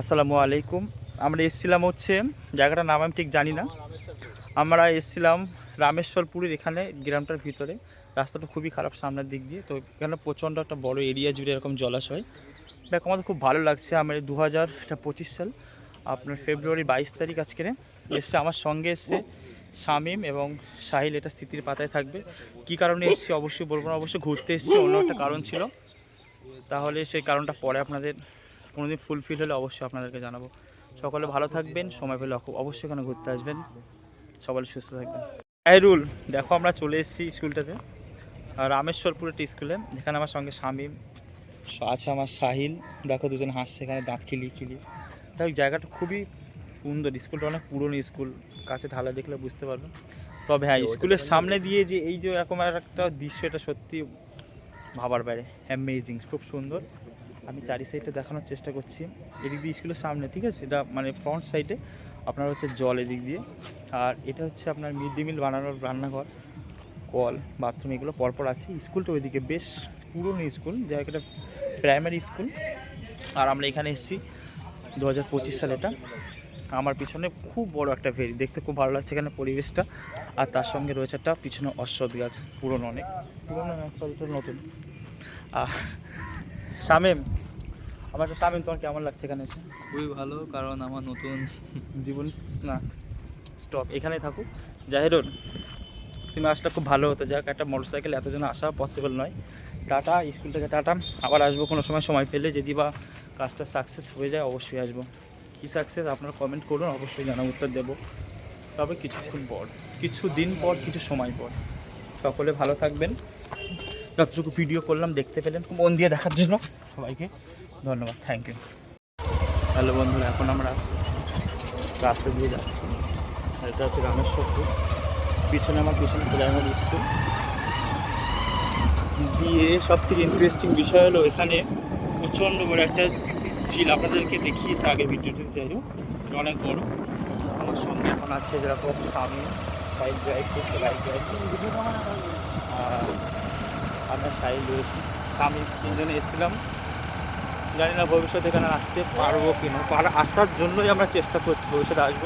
আসসালামু আলাইকুম। আমরা এসেছিলাম হচ্ছে, জায়গাটার নাম আমি ঠিক জানি না। আমরা এসেছিলাম রামেশ্বরপুরের এখানে, গ্রামটার ভিতরে। রাস্তাটা খুবই খারাপ সামনের দিক দিয়ে। তো এখানে প্রচণ্ড একটা বড় এরিয়া জুড়ে এরকম জলাশয়। দেখ, আমাদের খুব ভালো লাগছে। আমার দু হাজার পঁচিশ সাল, আপনার ফেব্রুয়ারি বাইশ তারিখ আজকে এসছে আমার সঙ্গে এসছে শামিম এবং সাহিল এটা স্মৃতির পাতায় থাকবে। কি কারণে এসছি অবশ্যই বলব না। অবশ্যই ঘুরতে এসছি, অন্য একটা কারণ ছিল। তাহলে সেই কারণটা পরে আপনাদের কোনোদিন ফুলফিল হলে অবশ্যই আপনাদেরকে জানাব। সকলে ভালো থাকবেন সময় পেলে অবশ্যই এখানে ঘুরতে আসবেন। সকলে সুস্থ থাকবেন। রুল দেখো আমরা চলে এসেছি স্কুলটাতে আর রামেশ্বরপুর একটা স্কুলে। যেখানে আমার সঙ্গে শামীম আছে আমার সাহিল দেখো দুজন হাসছে এখানে দাঁত খিলিয়ে খিলিয়ে। দেখো জায়গাটা খুবই সুন্দর স্কুলটা অনেক পুরনো স্কুল। কাছে ঢালা দেখলে বুঝতে পারবেন। তবে হ্যাঁ স্কুলের সামনে দিয়ে যে এই যে এরকম একটা দৃশ্য এটা সত্যি ভাবার বাইরে। অ্যামেজিং খুব সুন্দর। আমি চারি সাইডে দেখানোর চেষ্টা করছি। এদিক দিয়ে স্কুলের সামনে ঠিক আছে? এটা মানে ফ্রন্ট সাইডে আপনার হচ্ছে জল এদিক দিয়ে। আর এটা হচ্ছে আপনার মিড ডে মিল বানানোর রান্নাঘর। কল বাথরুম এগুলো পরপর আছে। স্কুলটা ওইদিকে বেশ পুরনো স্কুল জায়গাটা প্রাইমারি স্কুল। আর আমরা এখানে এসেছি দু হাজার পঁচিশ সালে এটা। আমার পিছনে খুব বড় একটা ভেরি দেখতে খুব ভালো লাগছে এখানে পরিবেশটা। আর তার সঙ্গে রয়েছে একটা পিছনে অশ্বত গাছ পুরনো অনেক। পুরনো সরি নতুন। আহ, শামীম আমার তো শামীম তোমার কেমন লাগছে এখানে এসে? খুবই ভালো কারণ আমার নতুন জীবন না স্টপ এখানেই থাকুক। জাহিরুল তুমি আসলে খুব ভালো হতো। যাক একটা মোটর সাইকেল এতজন আসা পসিবল নয়। টাটা স্কুল থেকে টাটা। আবার আসব কোনো সময় সময় পেলে যদি বা কাজটা সাকসেস হয়ে যায় অবশ্যই আসব। কী সাকসেস আপনারা কমেন্ট করুন অবশ্যই জানা উত্তর দেবো। তবে কিছুক্ষণ পর কিছু দিন পর কিছু সময় পর। সকলে ভালো থাকবেন। যতটুকু ভিডিও করলাম, দেখতে পেলেন। মন দিয়ে দেখার জন্য। সবাইকে ধন্যবাদ। থ্যাংক ইউ হ্যালো বন্ধুরা, এখন আমরা রাস্তা দিয়ে যাচ্ছি। এটা হচ্ছে রামেশ্বরপুর। পিছনে আমার, পিছনে প্রাইমারি স্কুল। দিয়ে সব থেকে ইন্টারেস্টিং বিষয় হলো এখানে প্রচণ্ড বড় একটা ঝিল। আপনাদেরকে দেখিয়েছে আগে ভিডিওতে, যাই হোক অনেক বড়। আমার সঙ্গে এখন আছে যেরকম সামনে বাইক ড্রাইভ করছে, বাইক ড্রাইভ আর আমরা সাইড রয়েছি। স্বামী, তিনজনে এসেছিলাম। জানি না ভবিষ্যতে এখানে আসতে পারব কি না পার, আসার জন্যই আমরা চেষ্টা করছি, ভবিষ্যতে আসব।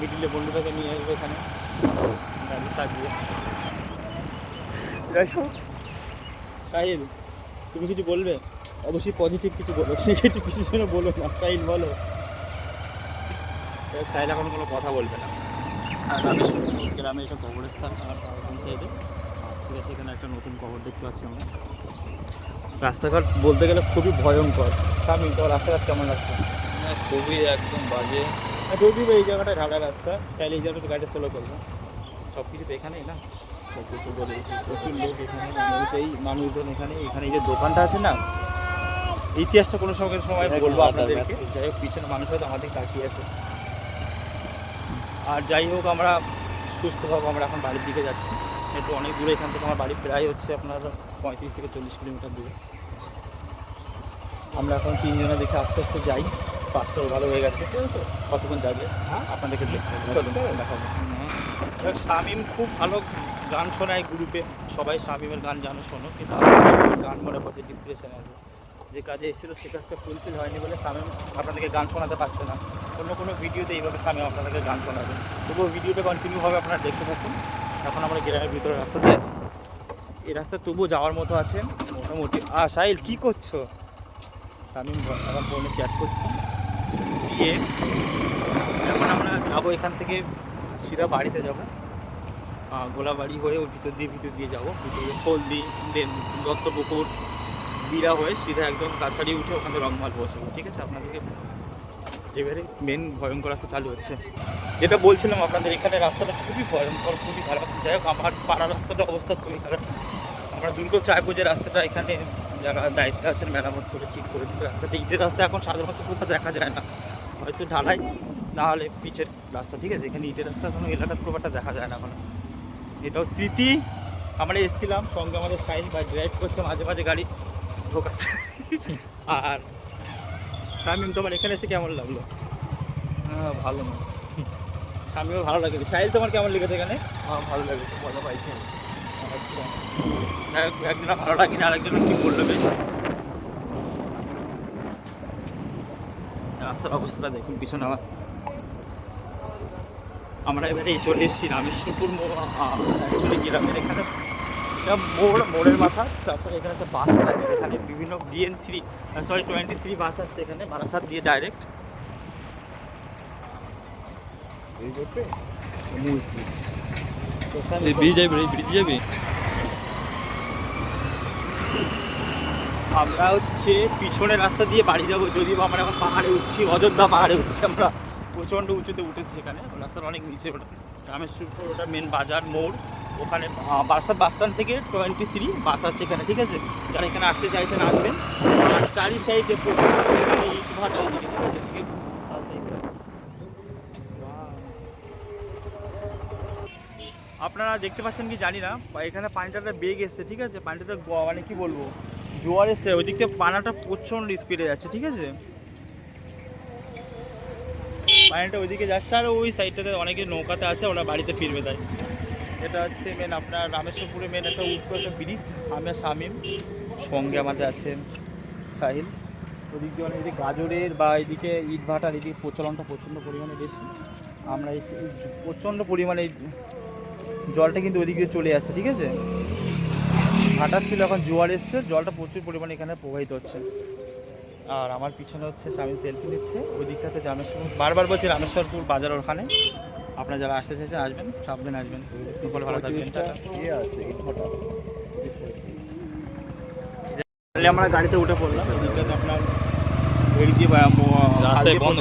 মিডিলে বন্ধুটাকে নিয়ে আসব এখানে। সাহিল, তুমি কিছু বলবে? অবশ্যই পজিটিভ কিছু বলো। নেগেটিভ কিছু যেন বলো না। সাহিল, বলো। সাহিল এখন কোনো কথা বলবে না। আর রামেশ্বর গ্রামে এসব কবরস্থান আর সাইডে ঠিক আছে এখানে একটা নতুন কবর দেখতে পাচ্ছি আমরা। রাস্তাঘাট বলতে গেলে খুবই ভয়ঙ্কর। স্বামী তো রাস্তাঘাট কেমন লাগছে? হ্যাঁ, খুবই একদম বাজে। যদিও এই জায়গাটা ঢালা রাস্তা চাইলে এই জায়গাটা গাড়ি স্লো করব। সব কিছু তো এখানেই না? সব কিছু বলে প্রচুর লোক এখানে মানুষ এই মানুষজন এখানে। এখানে এই যে দোকানটা আছে না ইতিহাসটা কোনো সময় সময় বলব আপনাদেরকে। যাই হোক পিছনে মানুষ হয়তো আমাদের তাকিয়ে আছে। আর যাই হোক আমরা সুস্থভাবে আমরা এখন বাড়ির দিকে যাচ্ছি। একটু অনেক দূরে এখান থেকে আমার বাড়ি প্রায় হচ্ছে আপনার পঁয়ত্রিশ থেকে চল্লিশ কিলোমিটার দূরে। আমরা এখন তিনজনে দেখে আস্তে আস্তে যাই। পাঁচটাও ভালো হয়ে গেছে। কতক্ষণ যাবে? আপনাদেরকে দেখতে হবে। চলুন দেখাবো। এবার শামিম খুব ভালো গান শোনায় গ্রুপে সবাই শামিমের গান জানো শোনো। কিন্তু গান মনে হচ্ছে ডিপ্রেশনে আছে। যে কাজে এসেছিল সে কাজটা ফুলফিল হয়নি বলে শামিম আপনাদেরকে গান শোনাতে পারছে না। অন্য কোনো ভিডিওতে এইভাবে শামিম আপনাদেরকে গান শোনাবে। তবুও ভিডিওটা কন্টিনিউভাবে আপনারা দেখতে থাকুন। এখন আমরা গ্রামের ভিতরে রাস্তা দিয়ে আছি। এই রাস্তা তবুও যাওয়ার মতো আছে। মোটামুটি। আ, সাহিল, কী করছ? আমি এখন ফোনে চ্যাট করছি। দিয়ে এখন আমরা যাব এখান থেকে সিধা বাড়িতে যাব। গোলাবাড়ি হয়ে ওই ভিতর দিয়ে ভিতর দিয়ে যাব। ভিতরে হলদি, দেন দত্তপুকুর, বিড়া হয়ে সিধা একদম কাছাড়ি উঠে ওখানে রংমাল পৌঁছাবো ঠিক আছে? আপনাদেরকে এবারে মেন ভয়ঙ্কর রাস্তা চালু হচ্ছে। যেটা বলছিলাম আপনাদের, এখানে রাস্তাটা খুবই ভয়ঙ্কর, খুবই খারাপ। যাই হোক, আমার পাড়া রাস্তাটা অবস্থা খুবই খারাপ। আমরা দুর্গ যে রাস্তাটা এখানে যারা দায়িত্বে আছেন, মেরামত করে ঠিক করে দিতে রাস্তাটা। ইটের রাস্তা এখন সাধারণত কোথাও দেখা যায় না। হয়তো ঢালাই, না হলে পিচের রাস্তা, ঠিক আছে? এখানে ইটের রাস্তা কোনো এলাকার একটা দেখা যায় না এখন। এটাও স্মৃতি। আমরা এসেছিলাম, সঙ্গে আমাদের সাইন বা ড্রাইভ করছে, মাঝে মাঝে গাড়ি ঢোকাচ্ছে। আর শামিম তোমার এখানে এসে কেমন লাগল? হ্যাঁ ভালো না। শামিমও ভালো লাগে সাহিল তোমার কেমন লেগেছে এখানে? আমার ভালো লেগেছে ভালো পাইছি আচ্ছা। এক- একদিন ভালো লাগে না আরেকদিন ঠিক বলল বেশ। রাস্তার অবস্থাটা দেখুন পিছনে আমার আমরা এবারে চলে এসেছি রামেশ্বরপুর অ্যাকচুয়ালি গ্রামের এখানে। মোড় মোড়ের মাথা তাছাড়া এখানে হচ্ছে বাস স্ট্যান্ড এখানে বিভিন্ন BN three sorry twenty three bus আসছে এখানে বারাসাত দিয়ে ডাইরেক্ট আমরা হচ্ছে পিছনের রাস্তা দিয়ে বাড়ি যাব যদিও আমরা এখন পাহাড়ে উঠছি অযোধ্যা পাহাড়ে উঠছি আমরা। প্রচণ্ড উঁচুতে উঠেছি এখানে রাস্তার অনেক নিচে ওটা। রামেশ্বরপুর ওটা মেন বাজার মোড়। ওখানে বারাসাত বাস স্ট্যান্ড থেকে টোয়েন্টি থ্রি বাস আছে এখানে, ঠিক আছে? যারা এখানে আসতে চাইছেন, আসবেন। আর চারি সাইডে? আপনারা দেখতে পাচ্ছেন কি জানি না এখানে পানিটাতে বেগ এসছে, ঠিক আছে? পানিটাতে মানে কি বলব? জোয়ার এসছে ওই দিক থেকে পানাটা প্রচণ্ড স্পিডে যাচ্ছে, ঠিক আছে? পানিটা ওইদিকে যাচ্ছে, আর ওই সাইডটাতে অনেকে নৌকাতে আছে, ওরা বাড়িতে ফিরবে তাই। এটা হচ্ছে মেন আপনার রামেশ্বরপুরে মেন একটা উত্তর একটা ব্রিজ। আমি শামিম, সঙ্গে আমাদের আছে সাহিল। ওদিক দিয়ে এদিকে গাজরের বা এদিকে ইট ভাটার এদিকে প্রচলনটা প্রচণ্ড পরিমাণে বেশি। আমরা এই প্রচণ্ড পরিমাণে জলটা কিন্তু ওদিক দিয়ে চলে যাচ্ছে, ঠিক আছে? ভাটা ছিল এখন জোয়ার এসছে, জলটা প্রচুর পরিমাণে এখানে প্রবাহিত হচ্ছে। আর আমার পিছনে হচ্ছে স্বামী সেলফি নিচ্ছে, ওই দিকটাতে রামেশ্বর বারবার বলছি রামেশ্বরপুর বাজার ওখানে। আপনারা যারা আসতে চাইছেন আসবেন সাবধানে আসবেন। সকলে ভালো থাকবেন। আমরা গাড়িতে উঠে পড়লাম। আপনার দিয়ে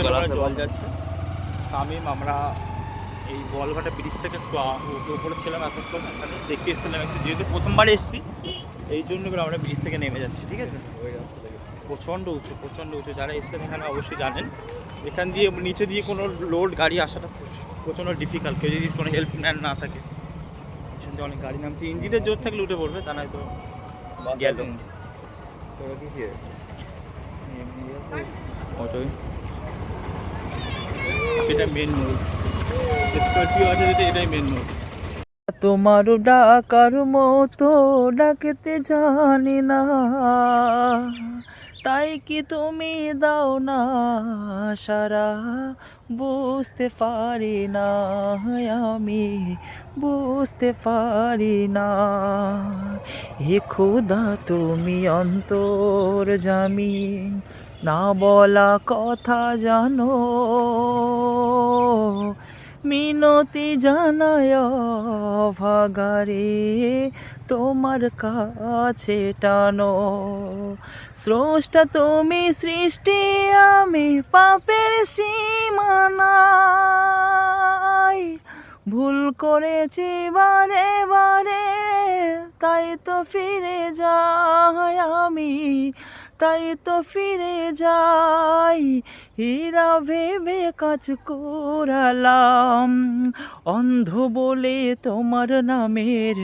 আমরা জল যাচ্ছে। শামিম আমরা এই বলঘাটা ব্রিজ থেকে একটু উপরে ছিলাম এতক্ষণ এখানে দেখতে এসেছিলাম একটু। যেহেতু প্রথমবার এসেছি এই জন্য করে আমরা ব্রিজ থেকে নেমে যাচ্ছি ঠিক আছে? প্রচণ্ড উঁচু প্রচণ্ড উঁচু। যারা এসেছেন এখানে অবশ্যই জানেন। এখান দিয়ে নিচে দিয়ে কোনো লোড গাড়ি আসাটা প্রচুর- প্রচণ্ড ডিফিকাল্ট কেউ যদি কোনো হেল্প ম্যান না থাকে। দিয়ে অনেক গাড়ি নামছে ইঞ্জিনের জোর থাকলে উঠে পড়বে তা নয়তো গেল। অটোই এটা মেন মোড স্করপিও আছে যেটা এটাই মেন মোড তোমার ডাকার মতো ডাকতে জানি না। তাই কি তুমি দাও না সারা? বুঝতে পারি না আমি, বুঝতে পারি না। হে খুদা, তুমি অন্তর জামি, না বলা কথা জানো। মিনতি জানায় ভাগারে তোমার কাছে টানো। স্রষ্টা তুমি সৃষ্টি, আমি পাপের সীমানায়। ভুল করেছি বারে বারে, তাই তো ফিরে যাই আমি। তাই তো ফিরে যাই। হীরা ভেবে কাজ করালাম। অন্ধ বলে তোমার নামের